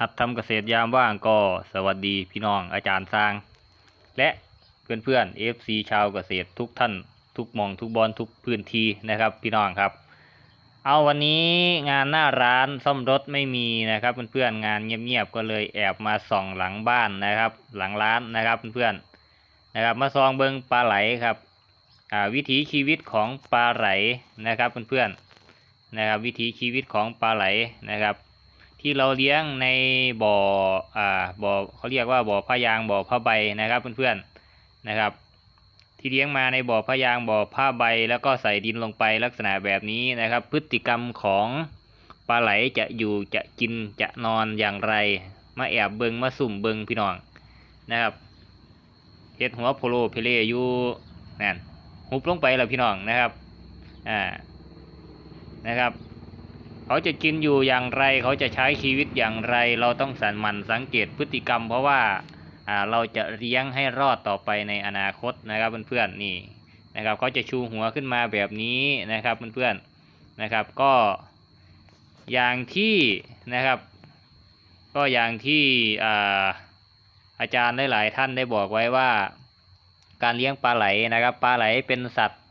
หัดทำเกษตรยามว่างก็สวัสดีพี่น้องอาจารย์สร้าง และเพื่อนๆ FC ชาวเกษตรทุกท่าน ทุกมองทุกบอลทุกพื้นที่นะครับ พี่น้องครับ เอาวันนี้งานหน้าร้านซ่อมรถไม่มีนะครับ เพื่อนๆงานเงียบๆก็เลยแอบมาส่องหลังบ้านนะครับ หลังร้านนะครับเพื่อนๆนะครับ มาซองเบิงปลาไหลครับวิถีชีวิตของปลาไหลนะครับเพื่อนๆนะครับ วิถีชีวิตของปลาไหลนะครับ ที่เราเลี้ยงในบ่ออ่าบ่อเขาเรียกว่าบ่อผ้ายางบ่อผ้าใบนะครับเพื่อนๆนะครับ ที่เลี้ยงมาในบ่อผ้ายางบ่อผ้าใบ แล้วก็ใส่ดินลงไปลักษณะแบบนี้นะครับ พฤติกรรมของปลาไหลจะอยู่จะกินจะนอนอย่างไร มาแอบเบิงมาสุ่มเบิงพี่น้องนะครับเฮ็ดหัวโพโลเพเลอยู่นั่นหุบลงไปแล้วพี่น้องนะครับอ่านะครับ เขาจะกินอยู่อย่างไร เขาจะใช้ชีวิตอย่างไร เราต้องสันมันสังเกตพฤติกรรม เพราะว่าเราจะเลี้ยงให้รอดต่อไปในอนาคตนะครับเพื่อนๆนี่นะครับเขาจะชูหัวขึ้นมาแบบนี้นะครับเพื่อนๆนะครับก็อย่างที่นะครับก็อย่างที่อาอาจารย์หลายๆท่านได้บอกไว้ว่า การเลี้ยงปลาไหลนะครับปลาไหลเป็นสัตว์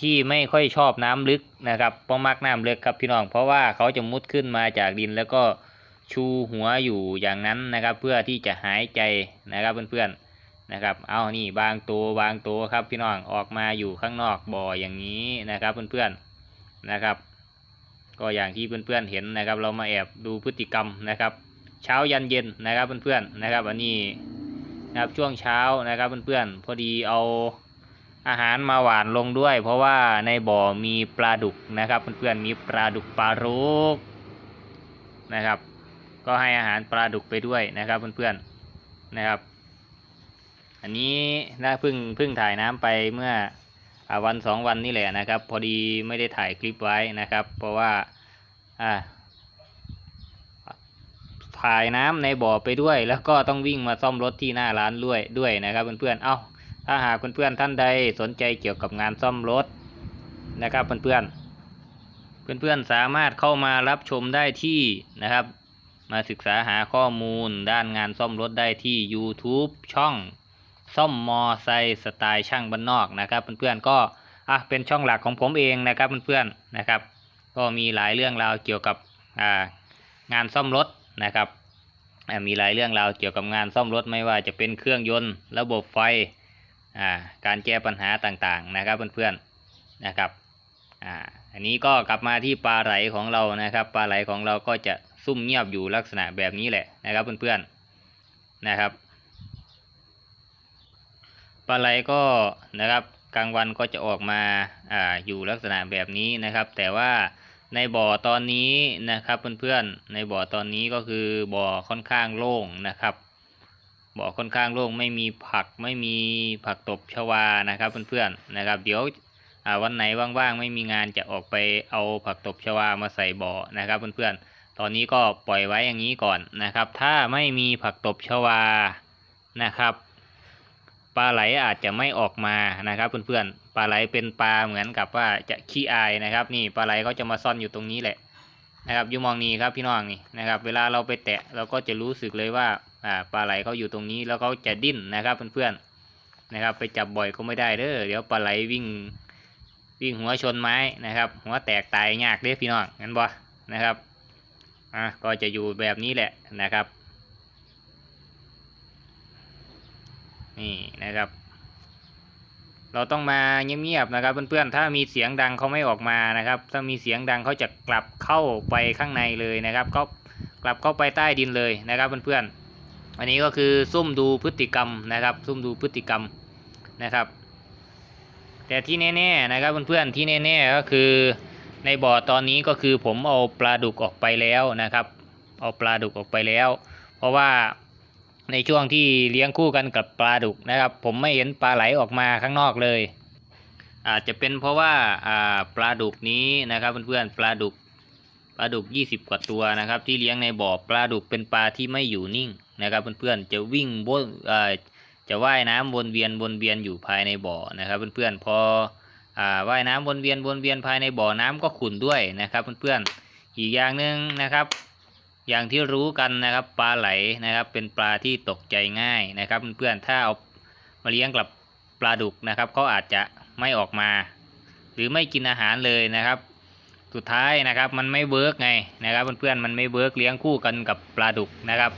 ที่ไม่ค่อยชอบน้ำลึกนะครับเพราะมักน้ำลึกครับพี่น้อง เพราะว่าเขาจะมุดขึ้นมาจากดินแล้วก็ชูหัวอยู่อย่างนั้นนะครับ เพื่อที่จะหายใจนะครับเพื่อนๆนะครับ เอานี่บางตัวบางตัวครับพี่น้องออกมาอยู่ข้างนอกบ่ออย่างนี้นะครับเพื่อนๆนะครับ ก็อย่างที่เพื่อนๆเห็นนะครับ เรามาแอบดูพฤติกรรมนะครับ เช้ายันเย็นนะครับเพื่อนๆนะครับ อันนี้นะครับช่วงเช้านะครับเพื่อนๆพอดีเอา อาหารมาหวานลงด้วย เพราะว่าในบ่อมีปลาดุกนะครับเพื่อนๆมีปลาดุกปลารุกนะครับ ก็ให้อาหารปลาดุกไปด้วยนะครับเพื่อนๆนะครับ อันนี้นะเพิ่งเพิ่งถ่ายน้ำไปเมื่ออวันสองวันนี่แหละนะครับ พอดีไม่ได้ถ่ายคลิปไว้นะครับ เพราะว่าอ่าถ่ายน้ำในบ่อไปด้วย แล้วก็ต้องวิ่งมาซ่อมรถที่หน้าร้านด้วยด้วยนะครับเพื่อนๆ เอ้า ถ้าหากเพื่อนๆท่านใดสนใจเกี่ยวกับงานซ่อมรถนะครับเพื่อนๆ เพื่อนๆสามารถเข้ามารับชมได้ที่นะครับ มาศึกษาหาข้อมูลด้านงานซ่อมรถได้ที่ YouTube ช่องซ่อมมอไซค์สไตล์ช่างบ้านนอกนะครับเพื่อนๆก็อะเป็นช่องหลักของผมเองนะครับเพื่อนๆนะครับ ก็มีหลายเรื่องราวเกี่ยวกับอ่างานซ่อมรถนะครับมีหลายเรื่องราวเกี่ยวกับงานซ่อมรถไม่ว่าจะเป็นเครื่องยนต์ ระบบไฟ การแก้ปัญหาต่างๆนะครับเพื่อนๆนะครับอ่าอันนี้ก็กลับมาที่ปลาไหลของเรานะครับปลาไหลของเราก็จะซุ่มเงียบอยู่ลักษณะแบบนี้แหละนะครับเพื่อนๆนะครับปลาไหลก็นะครับกลางวันก็จะออกมาอ่าอยู่ลักษณะแบบนี้นะครับ แต่ว่าในบ่อตอนนี้นะครับเพื่อนๆในบ่อตอนนี้ก็คือบ่อค่อนข้างโล่งนะครับ บ่อค่อนข้างโล่งไม่มีผักไม่มีผักตบชวานะครับเพื่อนๆนะครับ เดี๋ยววันไหนว่างๆไม่มีงานจะออกไปเอาผักตบชวามาใส่บ่อนะครับเพื่อนๆ ตอนนี้ก็ปล่อยไว้อย่างนี้ก่อนนะครับ ถ้าไม่มีผักตบชวานะครับปลาไหลอาจจะไม่ออกมานะครับเพื่อนๆปลาไหลเป็นปลาเหมือนกับว่าจะขี้อายนะครับ นี่ปลาไหลก็จะมาซ่อนอยู่ตรงนี้แหละนะครับยูมองนี้ครับพี่น้องนี่นะครับ เวลาเราไปแตะเราก็จะรู้สึกเลยว่า อ่าปลาไหลเขาอยู่ตรงนี้แล้วเขาจะดิ้นนะครับเพื่อนๆนะครับ ไปจับบ่อยก็ไม่ได้เด้อเดี๋ยวปลาไหลวิ่งวิ่งหัวชนไม้นะครับ หัวแตกตายยากเด้อพี่น้องงั้นบ่นะครับอะก็จะอยู่แบบนี้แหละนะครับนี่นะครับ เราต้องมาเงียบๆนะครับเพื่อนๆ ถ้ามีเสียงดังเขาไม่ออกมานะครับ ถ้ามีเสียงดังเขาจะกลับเข้าไปข้างในเลยนะครับ ก็กลับเข้าไปใต้ดินเลยนะครับเพื่อนๆ อันนี้ก็คือซุ่มดูพฤติกรรมนะครับ ซุ่มดูพฤติกรรมนะครับ แต่ที่แน่ๆนะครับเพื่อนๆที่แน่ๆก็คือในบ่อตอนนี้ก็คือผมเอาปลาดุกออกไปแล้วนะครับ เอาปลาดุกออกไปแล้ว เพราะว่าในช่วงที่เลี้ยงคู่กันกับปลาดุกนะครับ ผมไม่เห็นปลาไหลออกมาข้างนอกเลย อาจจะเป็นเพราะว่าอ่าปลาดุกนี้นะครับเพื่อนๆปลาดุก ปลาดุก 20 กว่าตัวนะครับ ที่เลี้ยงในบ่อปลาดุกเป็นปลาที่ไม่อยู่นิ่งนะครับ เพื่อนๆจะวิ่งบนจะว่ายน้ำวนเวียนวนเวียนอยู่ภายในบ่อนะครับเพื่อนๆพอว่ายน้ำวนเวียนวนเวียนภายในบ่อน้ำก็ขุ่นด้วยนะครับเพื่อนๆอีกอย่างหนึ่งนะครับ อย่างที่รู้กันนะครับปลาไหลนะครับเป็นปลาที่ตกใจง่ายนะครับเพื่อนๆถ้าเอามาเลี้ยงกับปลาดุกนะครับเขาอาจจะไม่ออกมา หรือไม่กินอาหารเลยนะครับ สุดท้ายนะครับมันไม่เวิร์กไงนะครับเพื่อนๆมันไม่เวิร์กเลี้ยงคู่กันกับปลาดุกนะครับ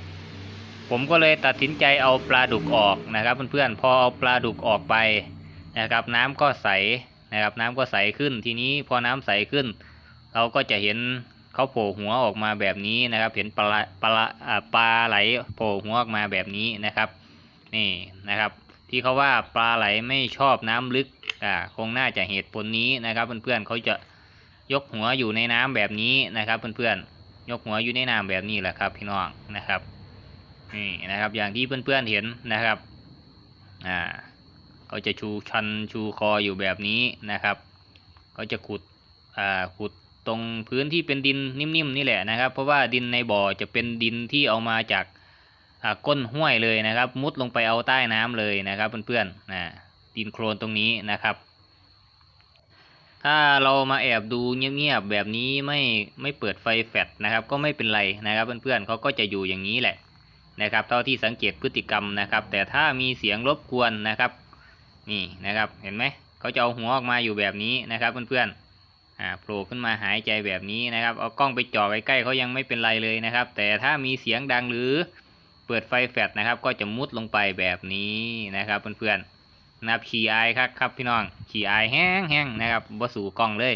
ผมก็เลยตัดสินใจเอาปลาดุกออกนะครับเพื่อนๆพอเอาปลาดุกออกไปนะครับ น้ำก็ใสนะครับ น้ำก็ใสขึ้นทีนี้พอน้ำใสขึ้น เราก็จะเห็นเขาโผล่หัวออกมาแบบนี้นะครับ เห็นปลาปลาปลาไหลโผล่หัวออกมาแบบนี้นะครับนี่นะครับ ที่เขาว่าปลาไหลไม่ชอบน้ำลึกอ่าคงน่าจะเหตุผลนี้นะครับ เพื่อนๆเขาจะ ยกหัวอยู่ในน้ำแบบนี้นะครับเพื่อนๆยกหัวอยู่ในน้ำแบบนี้แหละครับพี่น้องนะครับนี่นะครับอย่างที่เพื่อนๆเห็นนะครับอ่าเขาจะชูชันชูคออยู่แบบนี้นะครับเขาจะขุดอ่าขุดตรงพื้นที่เป็นดินนิ่มๆนี่แหละนะครับ เพราะว่าดินในบ่อจะเป็นดินที่เอามาจากอ่าก้นห้วยเลยนะครับ มุดลงไปเอาใต้น้ำเลยนะครับเพื่อนๆนะดินโคลนตรงนี้นะครับ ถ้าเรามาแอบดูเงียบๆแบบนี้ไม่ไม่เปิดไฟแฟลชนะครับ ก็ไม่เป็นไรนะครับเพื่อนๆเขาก็จะอยู่อย่างนี้แหละนะครับ เท่าที่สังเกตพฤติกรรมนะครับ แต่ถ้ามีเสียงรบกวนนะครับ นี่นะครับเห็นไหมเขาจะเอาหัวออกมาอยู่แบบนี้นะครับเพื่อนๆอ่าโผล่ขึ้นมาหายใจแบบนี้นะครับเอากล้องไปจ่อใกล้ๆเขายังไม่เป็นไรเลยนะครับ แต่ถ้ามีเสียงดังหรือเปิดไฟแฟลชนะครับ ก็จะมุดลงไปแบบนี้นะครับเพื่อนๆ นะครับขี่อายครับครับพี่น้องขี่อายแห้งแห้งนะครับบสู่กล้องเลย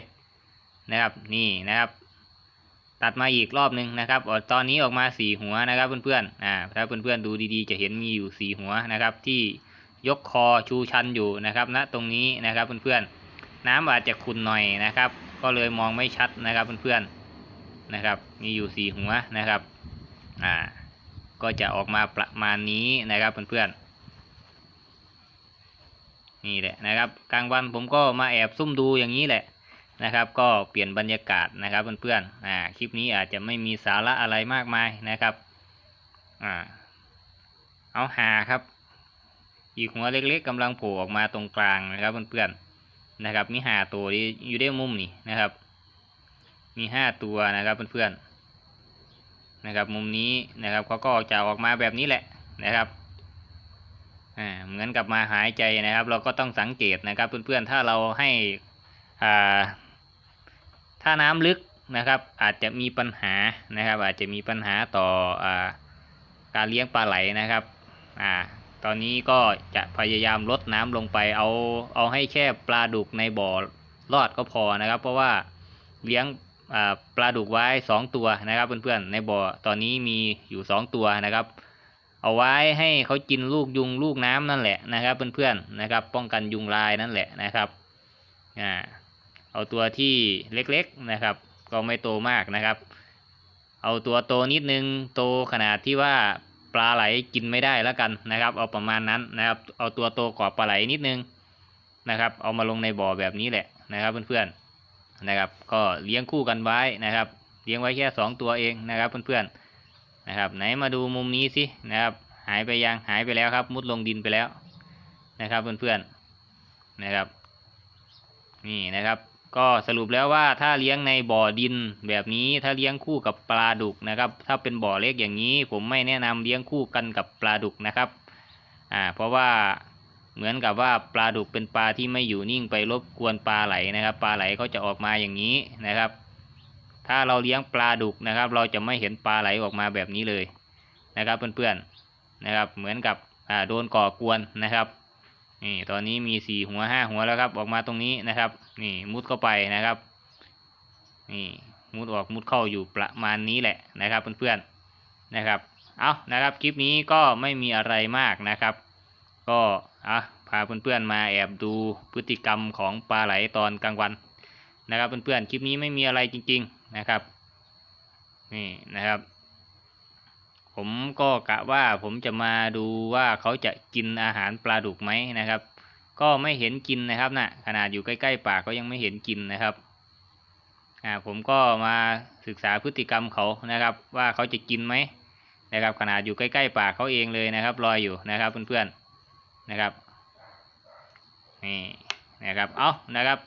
นะครับนี่นะครับ ตัดมาอีกรอบหนึ่งนะครับตอนนี้ออกมาสี่หัวนะครับเพื่อนๆอ่าถ้าเพื่อนๆดูดีๆ จะเห็นมีอยู่สี่หัวนะครับที่ยกคอชูชันอยู่นะครับณตรงนี้นะครับเพื่อนๆน้ำอาจจะขุ่นหน่อยนะครับ ก็เลยมองไม่ชัดนะครับเพื่อนๆนะครับ มีอยู่สี่หัวนะครับอ่าก็จะออกมาประมาณนี้นะครับเพื่อนๆ นี่แหละนะครับ กลางวันผมก็มาแอบซุ่มดูอย่างนี้แหละนะครับ ก็เปลี่ยนบรรยากาศนะครับเพื่อนๆอ่าคลิปนี้อาจจะไม่มีสาระอะไรมากมายนะครับอ่าเอาหาครับ อีกหัวเล็กๆกำลังโผล่ออกมาตรงกลางนะครับเพื่อนๆนะครับ มีหาตัวที่อยู่ได้มุมนี่นะครับ มีห้าตัวนะครับเพื่อนๆนะครับ มุมนี้นะครับเขาก็จะออกมาแบบนี้แหละนะครับ อ่าเหมือนกับมาหายใจนะครับ เราก็ต้องสังเกตนะครับ เพื่อนๆถ้าเราให้อ่าถ้าน้ำลึกนะครับ อาจจะมีปัญหานะครับ อาจจะมีปัญหาต่ออ่าการเลี้ยงปลาไหลนะครับอ่าตอนนี้ก็จะพยายามลดน้ำลงไปเอาเอาให้แค่ปลาดุกในบ่อรอดก็พอนะครับ เพราะว่าเลี้ยงอ่าปลาดุกไว้สองตัวนะครับเพื่อนๆในบ่อตอนนี้มีอยู่สองตัวนะครับ เอาไว้ให้เขากินลูกยุงลูกน้ำนั่นแหละนะครับ เพื่อนๆนะครับ ป้องกันยุงลายนั่นแหละนะครับอ่าเอาตัวที่เล็กๆนะครับ ก็ไม่โตมากนะครับ เอาตัวโตนิดนึงโตขนาดที่ว่าปลาไหลกินไม่ได้แล้วกันนะครับ เอาประมาณนั้นนะครับ เอาตัวโตกว่าปลาไหลนิดนึงนะครับ เอามาลงในบ่อแบบนี้แหละนะครับเพื่อนๆนะครับ ก็เลี้ยงคู่กันไว้นะครับ เลี้ยงไว้แค่สองตัวเองนะครับเพื่อนๆ นะครับ ไหนมาดูมุมนี้สินะครับ หายไปยังหายไปแล้วครับ มุดลงดินไปแล้วนะครับเพื่อนๆนะครับ นี่นะครับ ก็สรุปแล้วว่าถ้าเลี้ยงในบ่อดินแบบนี้ถ้าเลี้ยงคู่กับปลาดุกนะครับ ถ้าเป็นบ่อเล็กอย่างนี้ ผมไม่แนะนำเลี้ยงคู่กันกับปลาดุกนะครับอ่าเพราะว่าเหมือนกับว่าปลาดุกเป็นปลาที่ไม่อยู่นิ่งไปรบกวนปลาไหลนะครับ ปลาไหลเขาจะออกมาอย่างนี้นะครับ ถ้าเราเลี้ยงปลาดุกนะครับ เราจะไม่เห็นปลาไหลออกมาแบบนี้เลยนะครับเพื่อนๆนะครับ เหมือนกับอ่าโดนก่อกวนนะครับนี่ตอนนี้มีสี่หัวห้าหัวแล้วครับ ออกมาตรงนี้นะครับ นี่มุดเข้าไปนะครับนี่มุดออกมุดเข้าอยู่ประมาณนี้แหละนะครับเพื่อนๆนะครับเอานะครับคลิปนี้ก็ไม่มีอะไรมากนะครับ ก็อะพาเพื่อนๆมาแอบดูพฤติกรรมของปลาไหลตอนกลางวันนะครับเพื่อนๆคลิปนี้ไม่มีอะไรจริง ๆ นะครับ นี่นะครับ ผมก็กะว่าผมจะมาดูว่าเขาจะกินอาหารปลาดุกไหมนะครับ ก็ไม่เห็นกินนะครับนะ่ะขนาดอยู่ใกล้ๆปากก็ยังไม่เห็นกินนะครับอ่าผมก็มาศึกษาพฤติกรรมเขานะครับ ว่าเขาจะกินไหมนะครับขนาดอยู่ใกล้ๆปากเขาเองเลยนะครับลอยอยู่นะครับเพื่อนๆนะครับนี่นะครับเอานะครับ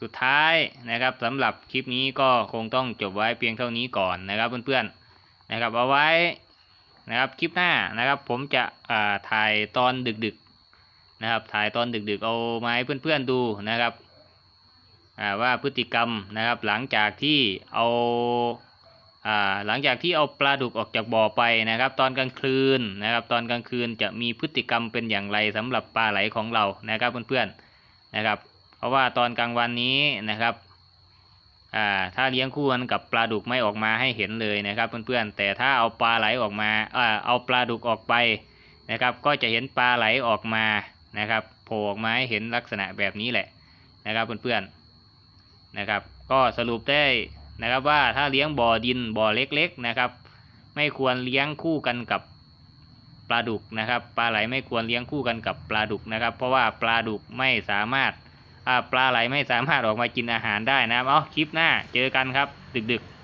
สุดท้ายนะครับสำหรับคลิปนี้ก็คงต้องจบไว้เพียงเท่านี้ก่อนนะครับเพื่อนๆนะครับเอาไว้นะครับคลิปหน้านะครับผมจะอ่าถ่ายตอนดึกๆนะครับถ่ายตอนดึกๆเอามาให้เพื่อนๆดูนะครับว่าพฤติกรรมนะครับหลังจากที่เอาอ่าหลังจากที่เอาปลาดุกออกจากบ่อไปนะครับ ตอนกลางคืนนะครับ ตอนกลางคืนจะมีพฤติกรรมเป็นอย่างไรสำหรับปลาไหลของเรานะครับเพื่อนๆนะครับ เพราะว่าตอนกลางวันนี้นะครับอ่าถ้าเลี้ยงคู่กันกับปลาดุกไม่ออกมาให้เห็นเลยนะครับเพื่อนๆแต่ถ้าเอาปลาไหลออกมาอ่าเอาปลาดุกออกไปนะครับ ก็จะเห็นปลาไหลออกมานะครับโผล่ออกมาให้เห็นลักษณะแบบนี้แหละนะครับเพื่อนๆนะครับ ก็สรุปได้นะครับว่าถ้าเลี้ยงบ่อดินบ่อเล็กๆนะครับ ไม่ควรเลี้ยงคู่กันกับปลาดุกนะครับ ปลาไหลไม่ควรเลี้ยงคู่กันกับปลาดุกนะครับ เพราะว่าปลาดุกไม่สามารถ ปลาไหลไม่สามารถออกมากินอาหารได้นะครับเอาคลิปหน้าเจอกันครับ ดึกๆ